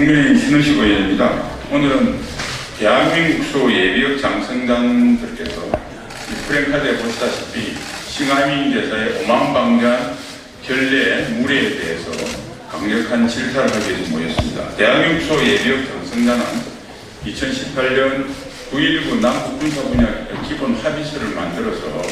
예, 국민의힘 신우식 의원입니다. 오늘은 대한민국 수 예비역 장성단들께서 이 프랭카드에 보시다시피 싱하민 대사의 오만방자한 결례 무례에 대해서 강력한 질타를 하기 위해서 모였습니다. 대한민국 수 예비역 장성단은 2018년 9.19 남북군사 분야 기본 합의서를 만들어서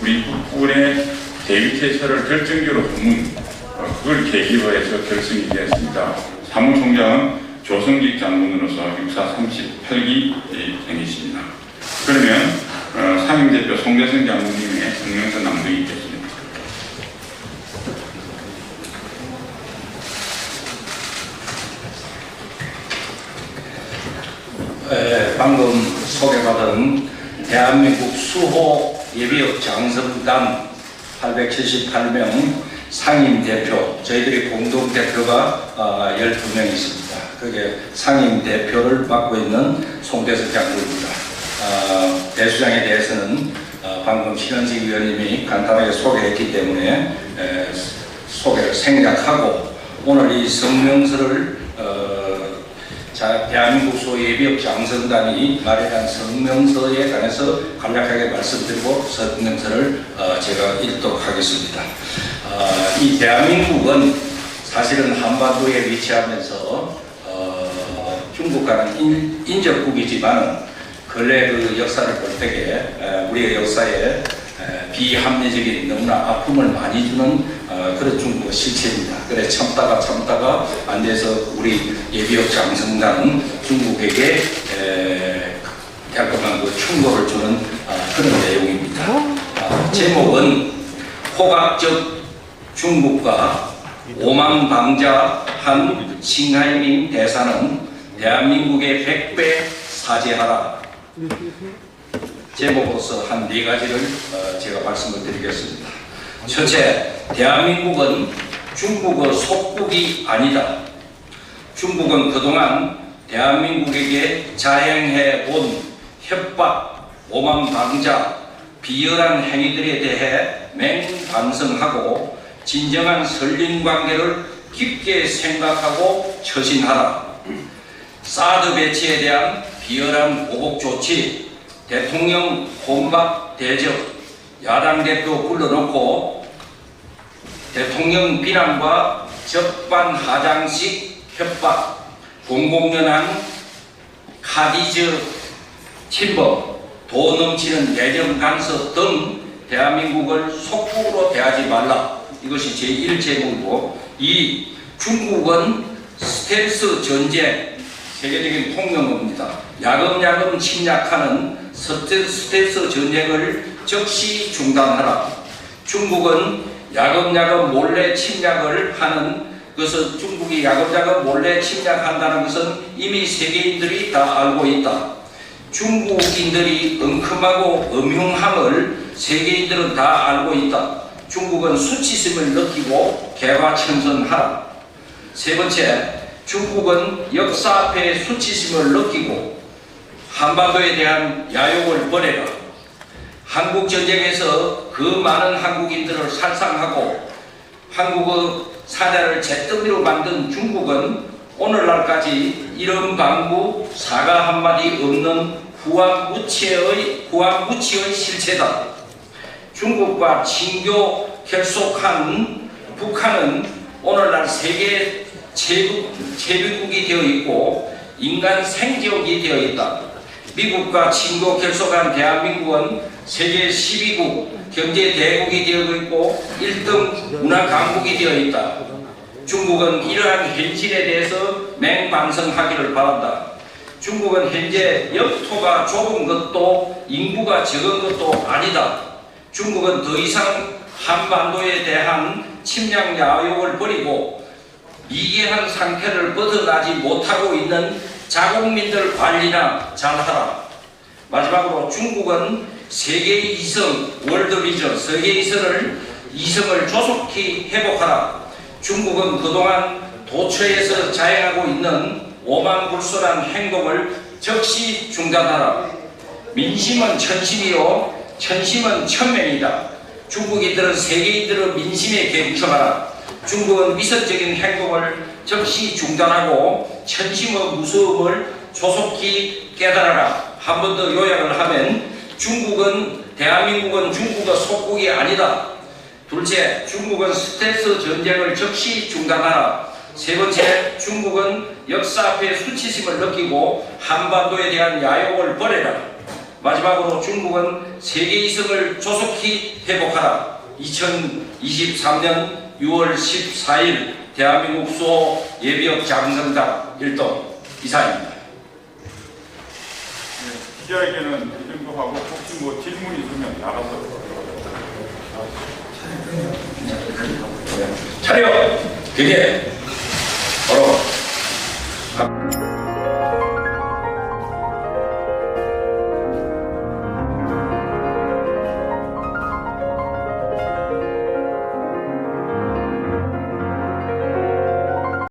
우리 국군의 대위태세를 결정적으로 허문 어, 그걸 계기로 해서 결성이 되었습니다. 사무총장은 조성직 장군으로서 육사 38기 행이십니다. 그러면 어, 상임대표 송대성 장군님의 성명서 낭독이 있겠습니다. 에, 방금 소개받은 대한민국 수호 예비역 장성단 878명 상임 대표 저희들이 공동 대표가 어, 12명 있습니다. 그게 상임 대표를 맡고 있는 송대석 장군입니다. 어, 대수장에 대해서는 어, 방금 신현식 위원님이 간단하게 소개했기 때문에 에, 소개를 생략하고 오늘 이 성명서를 어, 자, 대한민국 소예비역 장성단이 마련한 성명서에 관해서 간략하게 말씀드리고 성명서를 어, 제가 읽도록 하겠습니다. 어, 이 대한민국은 사실은 한반도에 위치하면서 어, 중국과는 인, 인접국이지만 근래 그 역사를 볼 때에 에, 우리의 역사에 에, 비합리적인 너무나 아픔을 많이 주는 어, 그런 중국 실체입니다. 그래 참다가 참다가 안 돼서 우리 예비역 장성단은 중국에게 에, 깔끔한 그 충고를 주는 어, 그런 내용입니다. 어, 제목은 호각적 중국과 오만 방자 한 싱하이민 대사는 대한민국의 백배 사죄하라. 제목으로서 한 네 가지를 어, 제가 말씀을 드리겠습니다. 첫째, 대한민국은 중국의 속국이 아니다. 중국은 그동안 대한민국에게 자행해 온 협박, 오만방자, 비열한 행위들에 대해 맹반성하고 진정한 설린 관계를 깊게 생각하고 처신하라. 사드 배치에 대한 비열한 보복 조치, 대통령 혼밥 대접, 야당 대표 불러놓고 대통령 비난과 적반하장식 협박, 공공연한 카디즈 침범, 도 넘치는 내정 간섭 등 대한민국을 속국으로 대하지 말라. 이것이 제1제목이고 이 중국은 스텔스 전쟁 세계적인 통용어입니다. 야금야금 침략하는 스텔- 스텔스 전쟁을 즉시 중단하라. 중국은 야금야금 몰래 침략을 하는 것은 중국이 야금야금 몰래 침략한다는 것은 이미 세계인들이 다 알고 있다. 중국인들이 은큼하고 음흉함을 세계인들은 다 알고 있다. 중국은 수치심을 느끼고 개화천선하라. 세 번째, 중국은 역사 앞에 수치심을 느끼고 한반도에 대한 야욕을 버려라. 한국 전쟁에서 그 많은 한국인들을 살상하고 한국의 사자를 잿더미로 만든 중국은 오늘날까지 이런 방구 사과 한마디 없는 후한무치의 후한무치의 실체다. 중국과 친교 결속한 북한은 오늘날 세계 제국, 제비국이 되어 있고 인간 생지역이 되어 있다. 미국과 친교 결속한 대한민국은 세계 12국 경제 대국이 되어 있고 1등 문화 강국이 되어 있다. 중국은 이러한 현실에 대해서 맹반성하기를 바란다. 중국은 현재 영토가 좁은 것도 인구가 적은 것도 아니다. 중국은 더 이상 한반도에 대한 침략 야욕을 버리고 미개한 상태를 벗어나지 못하고 있는 자국민들 관리나 잘하라. 마지막으로 중국은 세계 이성, 월드비전, 세계 이성을 이성을 조속히 회복하라. 중국은 그동안 도처에서 자행하고 있는 오만불손한 행동을 즉시 중단하라. 민심은 천심이요, 천심은 천명이다. 중국인들은 세계인들의 민심에 경청하라. 중국은 위선적인 행동을 즉시 중단하고 천심의 무서움을 조속히 깨달아라. 한 번 더 요약을 하면 중국은 대한민국은 중국의 속국이 아니다. 둘째, 중국은 스텔스 전쟁을 즉시 중단하라. 세 번째, 중국은 역사 앞에 수치심을 느끼고 한반도에 대한 야욕을 버려라. 마지막으로 중국은 세계 이승을 조속히 회복하라. 2023년 6월 14일 대한민국 수호 예비역 장성당 일동 이사입니다. 네, 기자에게는 이 정도 하고 혹시 뭐 질문 있으면 나가서 차려! 그게